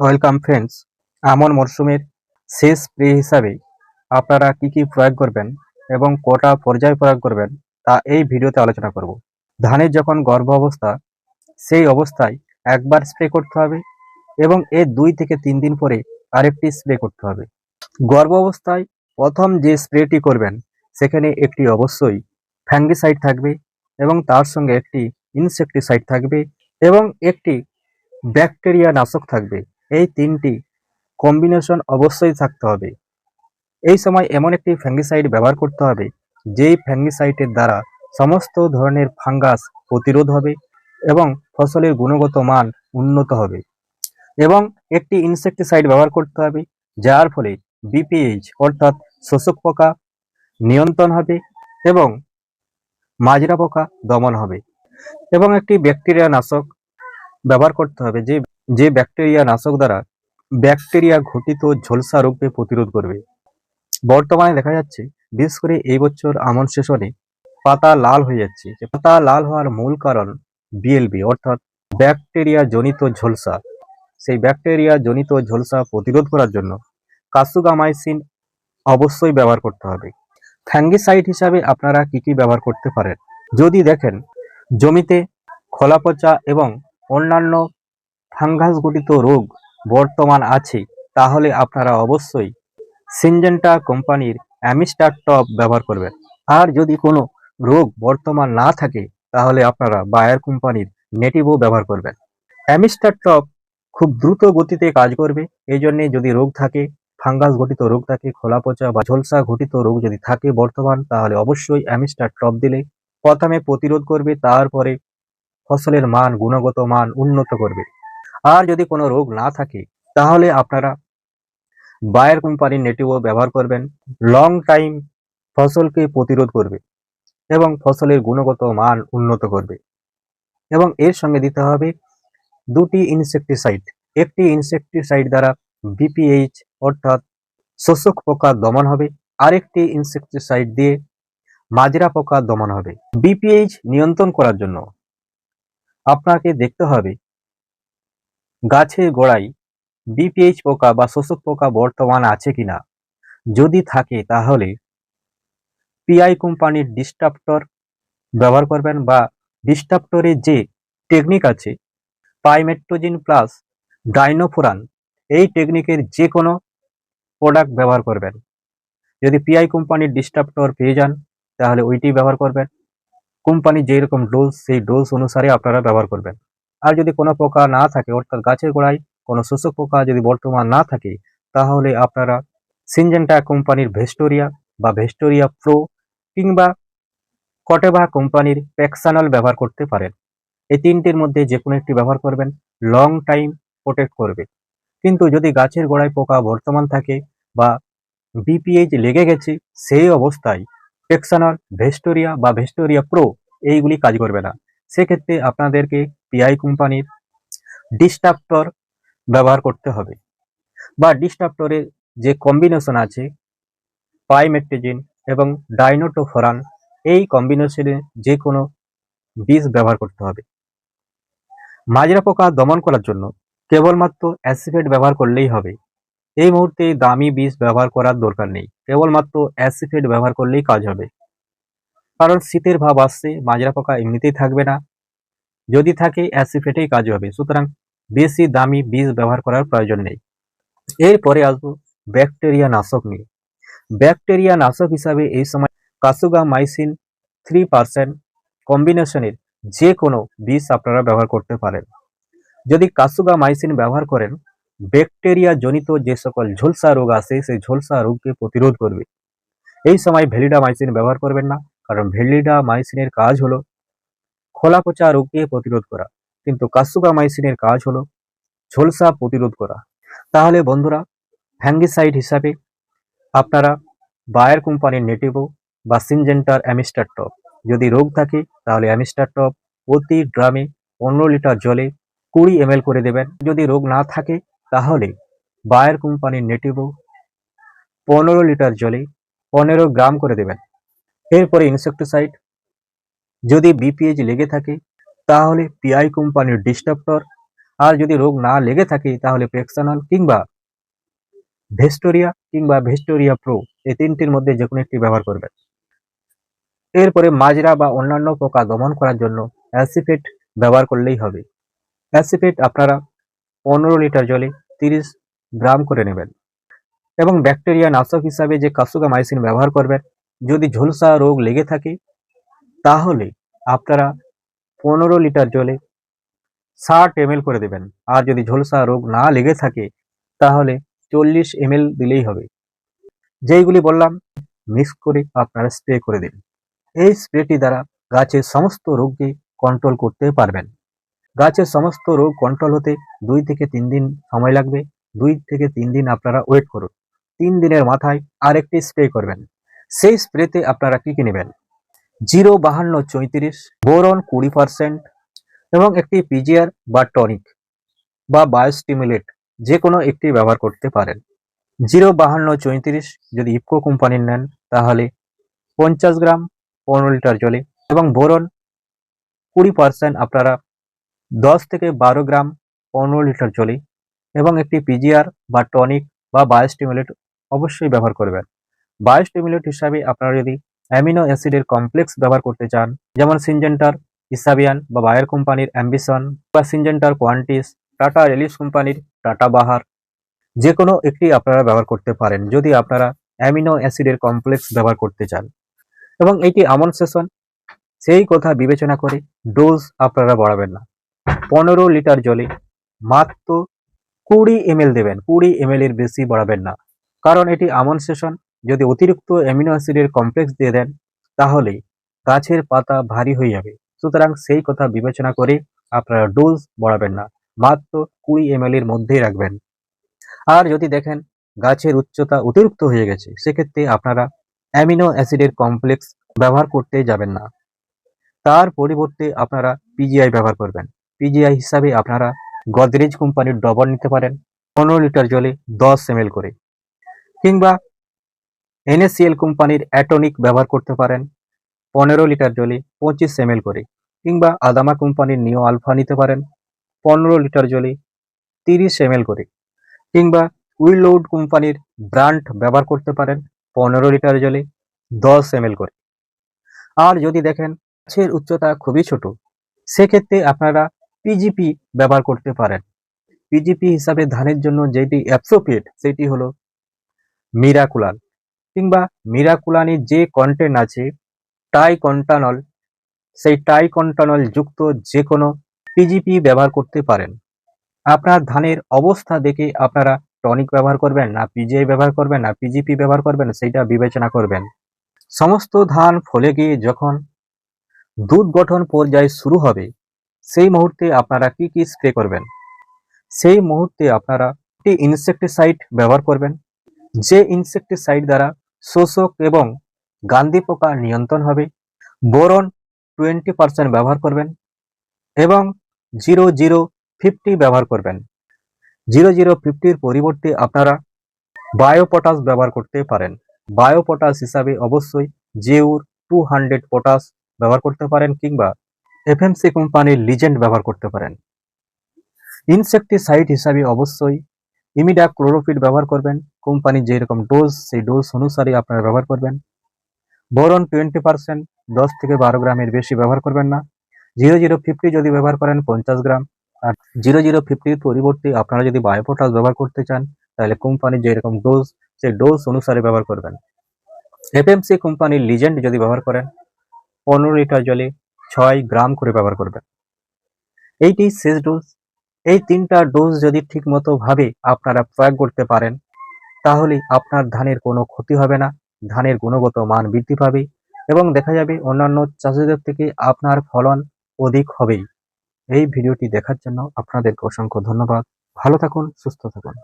Welcome friends আমন মরশুমের শেষ স্প্রে হিসাবে আপনারা কি কি প্রয়োগ করবেন এবং কটা পর্যায়ে প্রয়োগ করবেন তা এই ভিডিওতে আলোচনা করব। ধানের যখন গর্ভ অবস্থা, সেই অবস্থায় একবার স্প্রে করতে হবে এবং এর দুই থেকে তিন দিন পরে আরেকটি স্প্রে করতে হবে। গর্ভ অবস্থায় প্রথম যে স্প্রেটি করবেন, সেখানে একটি অবশ্যই ফ্যাঙ্গিসাইড থাকবে এবং তার সঙ্গে একটি ইনসেকটিসাইড থাকবে এবং একটি ব্যাকটেরিয়া নাশক থাকবে। এই তিনটি কম্বিনেশন অবশ্যই থাকতে হবে। এই সময় এমন একটি ফ্যাঙ্গিসাইড ব্যবহার করতে হবে, যেই ফ্যাঙ্গিসাইডের দ্বারা সমস্ত ধরনের ফাঙ্গাস প্রতিরোধ হবে এবং ফসলের গুণগত মান উন্নত হবে। এবং একটি ইনসেকটিসাইড ব্যবহার করতে হবে, যার ফলে বিপিএইচ অর্থাৎ শোষক পোকা নিয়ন্ত্রণ হবে এবং মাজরা পোকা দমন হবে। এবং একটি ব্যাকটেরিয়া নাশক ব্যবহার করতে হবে, যে যে ব্যাকটেরিয়া নাশক দ্বারা ব্যাকটেরিয়া ঘটিত ঝলসা রোগকে প্রতিরোধ করবে। বর্তমানে দেখা যাচ্ছে, বিশেষ করে এই বছর আমন সেশনে পাতা লাল হয়ে যাচ্ছে। পাতা লাল হওয়ার মূল কারণ বিএলবি অর্থাৎ ব্যাকটেরিয়া জনিত ঝলসা। সেই ব্যাকটেরিয়া জনিত ঝলসা প্রতিরোধ করার জন্য কাসুগামাইসিন অবশ্যই ব্যবহার করতে হবে। ফ্যাঙ্গিসাইড হিসাবে আপনারা কি কি ব্যবহার করতে পারেন? যদি দেখেন, জমিতে খোলা পচা এবং অন্যান্য ফাঙ্গাস ঘটিত রোগ বর্তমান আছে, তাহলে আপনারা অবশ্যই সিনজেন্টা কোম্পানির অ্যামিস্টার টপ ব্যবহার করবেন। আর যদি কোনো রোগ বর্তমান না থাকে, তাহলে আপনারা বায়ার কোম্পানির নেটিভও ব্যবহার করবেন। অ্যামিস্টার টপ খুব দ্রুত গতিতে কাজ করবে এই জন্যে যদি রোগ থাকে, ফাঙ্গাস ঘটিত রোগ থাকে খোলা পচা বা ঝলসা ঘটিত রোগ যদি থাকে বর্তমান, তাহলে অবশ্যই অ্যামিস্টার টপ দিলে প্রথমে প্রতিরোধ করবে, তারপরে ফসলের মান, গুণগত মান উন্নত করবে। আর যদি কোনো রোগ না থাকে, তাহলে আপনারা বায়ার কোম্পানির নেটিভও ব্যবহার করবেন। লং টাইম ফসলকে প্রতিরোধ করবে এবং ফসলের গুণগত মান উন্নত করবে। এবং এর সঙ্গে দিতে হবে দুটি ইনসেকটিসাইড একটি ইনসেকটিসাইড দ্বারা বিপিএইচ অর্থাৎ শোষক পোকা দমন হবে। আরেকটি ইনসেকটিসাইড দিয়ে মাজরা পোকা দমন হবে। বিপিএইচ নিয়ন্ত্রণ করার জন্য আপনাকে দেখতে হবে গাছের গোড়ায় বিপিএইচ পোকা বা শোষক পোকা বর্তমান আছে কিনা? যদি থাকে, তাহলে পিআই কোম্পানির ডিস্টাপ্টর ব্যবহার করবেন বা ডিস্টাপ্টরের যে টেকনিক আছে, পাইমেট্রোজিন প্লাস ডাইনোফোরান, এই টেকনিকের যে কোনো প্রোডাক্ট ব্যবহার করবেন। যদি পিআই কোম্পানির ডিস্টাপ্টর পেয়ে যান, তাহলে ওইটি ব্যবহার করবেন। কোম্পানি যেরকম ডোজ সেই ডোজ অনুসারে আপনারা ব্যবহার করবেন। আর যদি কোনো পোকা না থাকে, অর্থাৎ গাছের গোড়ায় কোনো শোষক পোকা যদি বর্তমান না থাকে, তাহলে আপনারা সিনজেন্টা কোম্পানির ভেস্টোরিয়া বা ভেস্টোরিয়া প্রো কিংবা কটেভা কোম্পানির প্যাক্সানল ব্যবহার করতে পারেন। এই তিনটির মধ্যে যে কোনো একটি ব্যবহার করবেন লং টাইম প্রোটেক্ট করবে। কিন্তু যদি গাছের গোড়ায় পোকা বর্তমান থাকে বা বিপিএইচ লেগে গেছে, সেই অবস্থায় পেক্সানল ভেস্টোরিয়া বা ভেস্টোরিয়া প্রো এইগুলি কাজ করবে না। সেক্ষেত্রে আপনাদেরকে পিআই কোম্পানির ডিস্টাপ্টর ব্যবহার করতে হবে বা ডিস্টাপ্টরের যে কম্বিনেশন আছে পাইমেট্রিজিন এবং ডাইনোটোফোরান এই কম্বিনেশনে যে কোনো বীজ ব্যবহার করতে হবে। মাজরা পোকা দমন করার জন্য কেবলমাত্র অ্যাসিফেট ব্যবহার করলেই হবে। এই মুহূর্তে দামি বীজ ব্যবহার করার দরকার নেই। কেবলমাত্র অ্যাসিফেট ব্যবহার করলেই কাজ হবে। কারণ শীতের ভাব আসছে মাজরা পোকা এমনিতেই থাকবে না। যদি থাকে অ্যাসিফেটেই কাজ হবে। সুতরাং বেশি দামি বীজ ব্যবহার করার প্রয়োজন নেই। এরপরে আসব ব্যাকটেরিয়া নাশক নিয়ে। ব্যাকটেরিয়া নাশক হিসাবে এই সময় কাসুগা মাইসিন থ্রি পার্সেন্ট কম্বিনেশনের যে কোনো বীজ আপনারা ব্যবহার করতে পারেন। যদি কাসুগা মাইসিন ব্যবহার করেন, ব্যাকটেরিয়া জনিত যে সকল ঝলসা রোগ আছে সেই ঝলসা রোগকে প্রতিরোধ করবে। এই সময় ভ্যালিডা মাইসিন ব্যবহার করবেন না। কারণ ভ্যালিডা মাইসিনের কাজ হলো খোলা পচা রোগকে প্রতিরোধ করা, কিন্তু কাসুগা মাইসিনের কাজ হলো ঝলসা প্রতিরোধ করা। তাহলে বন্ধুরা ফ্যাঙ্গিসাইড হিসাবে আপনারা বায়ার কোম্পানির নেটিভো বা সিনজেন্টার অ্যামিস্টার টপ। যদি রোগ থাকে, তাহলে অ্যামিস্টার টপ প্রতি ড্রামে পনেরো লিটার জলে কুড়ি এম করে দেবেন। যদি রোগ না থাকে, তাহলে বায়ার কোম্পানির নেটিভো পনেরো লিটার জলে পনেরো গ্রাম করে দেবেন। এরপরে ইনসেকটিসাইড যদি বিপিএইচ লেগে থাকে, তাহলে পিআই কোম্পানির ডিস্টাপ্টর আর যদি রোগ না লেগে থাকে, তাহলে প্রেক্সানল কিংবা ভেস্টোরিয়া কিংবা ভেস্টোরিয়া প্রো এই তিনটির মধ্যে যে কোনো একটি ব্যবহার করবেন। এরপরে মাজরা বা অন্যান্য পোকা দমন করার জন্য অ্যাসিফেট ব্যবহার করলেই হবে। অ্যাসিফেট আপনারা পনেরো লিটার জলে তিরিশ গ্রাম করে নেবেন। এবং ব্যাকটেরিয়া নাশক হিসাবে যে কাসুগামাইসিন ব্যবহার করবেন যদি ঝুলসা রোগ লেগে থাকে, তাহলে আপনারা পনেরো লিটার জলে ষাট এম করে দেবেন। আর যদি ঝোলসা রোগ না লেগে থাকে, তাহলে চল্লিশ এম দিলেই হবে। যেইগুলি বললাম মিক্স করে আপনারা স্প্রে করে দিন। এই স্প্রেটি দ্বারা গাছের সমস্ত রোগকে কন্ট্রোল করতে পারবেন। গাছের সমস্ত রোগ কন্ট্রোল হতে দুই থেকে তিন দিন সময় লাগবে। দুই থেকে তিন দিন আপনারা ওয়েট করুন। তিন দিনের মাথায় আরেকটি স্প্রে করবেন। সেই স্প্রেতে আপনারা কি কি নেবেন? জিরো বাহান্ন চৈত্রিশ, বোরন কুড়ি পার্সেন্ট এবং একটি পিজিআর বা টনিক বা বায়োস্টিমুলেট যে কোনো একটি ব্যবহার করতে পারেন। জিরো বাহান্ন চৈত্রিশ যদি ইফকো কোম্পানির নেন, তাহলে পঞ্চাশ গ্রাম পনেরো লিটার জলে এবং বোরন কুড়ি পার্সেন্ট আপনারা দশ থেকে বারো গ্রাম পনেরো লিটার জলে এবং একটি পিজিআর বা টনিক বা বায়োস্টিমুলেট অবশ্যই ব্যবহার করবেন। বায়োস্টিমুলেট হিসাবে আপনারা যদি অ্যামিনো অ্যাসিডের কমপ্লেক্স ব্যবহার করতে চান, যেমন সিনজেন্টার ইসাবিয়ান বা বায়ার কোম্পানির অ্যাম্বিশন বা সিনজেন্টার কোয়ান্টিস টাটা রিলিফ কোম্পানির টাটা বাহার যে কোনো একটি আপনারা ব্যবহার করতে পারেন যদি আপনারা অ্যামিনো অ্যাসিডের কমপ্লেক্স ব্যবহার করতে চান। এবং এটি আমন সেশন সেই কথা বিবেচনা করে ডোজ আপনারা বাড়াবেন না। পনেরো লিটার জলে মাত্র কুড়ি এম দেবেন, কুড়ি এম এর বেশি বাড়াবেন না। কারণ এটি আমন সেশন যদি অতিরিক্ত অ্যামিনো অ্যাসিডের কমপ্লেক্স দিয়ে দেন, তাহলে গাছের পাতা ভারী হয়ে যাবে। সুতরাং সেই কথা বিবেচনা করে আপনারা ডোজ বাড়াবেন না, মাত্র কুড়ি এম এর মধ্যেই রাখবেন। আর যদি দেখেন গাছের উচ্চতা অতিরিক্ত হয়ে গেছে, সেক্ষেত্রে আপনারা অ্যামিনো অ্যাসিডের কমপ্লেক্স ব্যবহার করতে যাবেন না। তার পরিবর্তে আপনারা পিজিআই ব্যবহার করবেন। পিজিআই হিসাবে আপনারা গদরেজ কোম্পানির ডবল নিতে পারেন, পনেরো লিটার জলে দশ এম করে। কিংবা এনএসিএল কোম্পানির অ্যাটনিক ব্যবহার করতে পারেন। পনেরো লিটার জলে পঁচিশ এম করে কিংবা আদামা কোম্পানির নিও আলফা নিতে পারেন। পনেরো লিটার জলে তিরিশ এম করে কিংবা উইলোড কোম্পানির ব্র্যান্ড ব্যবহার করতে পারেন। পনেরো লিটার জলে দশ এম করে। আর যদি দেখেন, গাছের উচ্চতা খুবই ছোট, সেক্ষেত্রে আপনারা পিজিপি ব্যবহার করতে পারেন। পিজিপি হিসাবে ধানের জন্য যেটি অ্যাপসোপিয়েট সেটি হলো মিরাকুলান। কিংবা মিরাকুলানির যে কন্টেন্ট আছে টাইকন্টানল সেই টাইকন্টানল যুক্ত যে কোনো পিজিপি ব্যবহার করতে পারেন। আপনার ধানের অবস্থা দেখে আপনারা টনিক ব্যবহার করবেন, না পিজিআই ব্যবহার করবেন, না পিজিপি ব্যবহার করবেন, সেইটা বিবেচনা করবেন। সমস্ত ধান ফলে গিয়ে যখন দুধ গঠন পর্যায় শুরু হবে, সেই মুহূর্তে আপনারা কি কি স্প্রে করবেন? সেই মুহূর্তে আপনারা একটি ইনসেকটিসাইড ব্যবহার করবেন। যে ইনসেকটিসাইড দ্বারা শোষক এবং গান্ধী পোকা নিয়ন্ত্রণ হবে। বোরন টোয়েন্টি পার্সেন্ট ব্যবহার করবেন এবং জিরো জিরো ফিফটি ব্যবহার করবেন। জিরো জিরো ফিফটির পরিবর্তে আপনারা বায়ো পটাশ ব্যবহার করতে পারেন। বায়ো পটাশ হিসাবে অবশ্যই জেউর টু হান্ড্রেড পটাশ ব্যবহার করতে পারেন কিংবা এফএমসি কোম্পানির লিজেন্ড ব্যবহার করতে পারেন। ইনসেকটিসাইড হিসাবে অবশ্যই ইমিডা ক্লোরোফিড ব্যবহার করবেন কোম্পানির যেরকম ডোজ, সেই ডোজ অনুসারে আপনারা ব্যবহার করবেন। বোরন টোয়েন্টি পার্সেন্ট, দশ থেকে বারো গ্রামের বেশি ব্যবহার করবেন না। জিরো জিরো ফিফটি যদি ব্যবহার করেন, পঞ্চাশ গ্রাম। আর জিরো জিরো ফিফটির পরিবর্তে আপনারা যদি বায়োপোটাস ব্যবহার করতে চান, তাহলে কোম্পানির যেরকম ডোজ, সেই ডোজ অনুসারে ব্যবহার করবেন। এফএমসি কোম্পানির লিজেন্ড যদি ব্যবহার করেন, পনেরো লিটার জলে ছয় গ্রাম করে ব্যবহার করবেন। এইটি শেষ ডোজ। এই তিনটা ডোজ যদি ঠিকমতো ভাবে আপনারা প্রয়োগ করতে পারেন তাহলে আপনার ধানের কোনো ক্ষতি হবে না, ধানের গুণগত মান বৃদ্ধি পাবে এবং দেখা যাবে অন্যান্য চাষিদের থেকে আপনার ফলন অধিক হবেই। এই ভিডিওটি দেখার জন্য আপনাদেরকে অসংখ্য ধন্যবাদ। ভালো থাকুন, সুস্থ থাকুন।